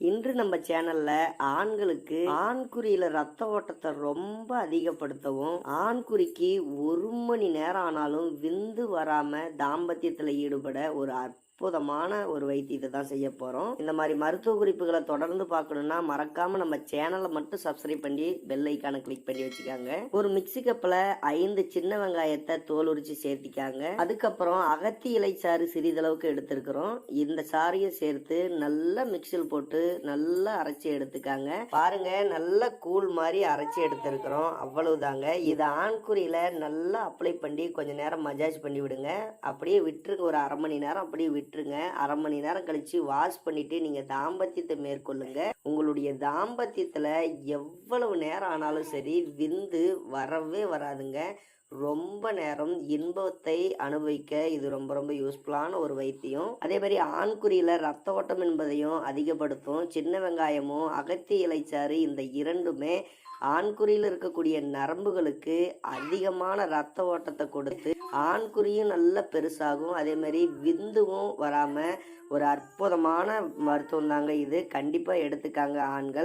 இன்று நம்ம சேனல்ல ஆண்களுக்கு ஆண்குறியில ரத்த ஓட்டத்தை ரொம்ப அதிகப்படுத்தவும் ஆண்குறிக்கு ஒரு மணி நேரம் ஆனாலும் விந்து வராம தாம்பத்தியத்துல ஈடுபட ஒரு அற்புதமான ஒரு வைத்தியத்தை தான் செய்ய போறோம். இந்த மாதிரி மருத்துவ குறிப்புகளை தொடர்ந்து பார்க்கணுன்னா மறக்காம நம்ம சேனலை மட்டும் சப்ஸ்கிரைப் பண்ணி பெல் ஐக்கானை கிளிக் பண்ணி வச்சுக்காங்க. ஒரு மிக்சி கப்பில் ஐந்து சின்ன வெங்காயத்தை தோல் உரிச்சு சேர்த்திக்காங்க. அதுக்கப்புறம் அகத்தி இலை சாறு சிறிதளவுக்கு எடுத்திருக்கிறோம். இந்த சாறையும் சேர்த்து நல்லா மிக்சியில் போட்டு நல்லா அரைச்சி எடுத்துக்காங்க. பாருங்க நல்ல கூழ் மாதிரி அரைச்சி எடுத்திருக்கிறோம். அவ்வளவுதாங்க. இது ஆண்குறியில நல்லா அப்ளை பண்ணி கொஞ்ச நேரம் மஜாஜ் பண்ணி விடுங்க அப்படியே விட்டுருக்க ஒரு அரை மணி நேரம் அப்படியே விட்டுருங்க. அரை மணி நேரம் கழிச்சு வாஷ் பண்ணிட்டு நீங்க தாம்பத்தியத்தை மேற்கொள்ளுங்க. உங்களுடைய தாம்பத்தியத்துல எவ்வளவு நேரம் ஆனாலும் சரி விந்து வரவே வராதுங்க. ரொம்ப நேரம் இன்பத்தை அனுபவிக்க இது ரொம்ப ரொம்ப யூஸ்ஃபுல்லான ஒரு வைத்தியம். அதே மாதிரி ஆண்குறியில் ரத்த ஓட்டம் என்பதையும் அதிகப்படுத்தும். சின்ன வெங்காயமும் அகத்தி இலைச்சாறு இந்த இரண்டுமே ஆண்குறியில் இருக்கக்கூடிய நரம்புகளுக்கு அதிகமான ரத்த ஓட்டத்தை கொடுத்து ஆண்குறியும் நல்ல பெருசாகும். அதே மாதிரி விந்துவும் வராமல் ஒரு அற்புதமான மருத்துவம் தாங்க இது. கண்டிப்பாக எடுத்துக்காங்க ஆண்கள்.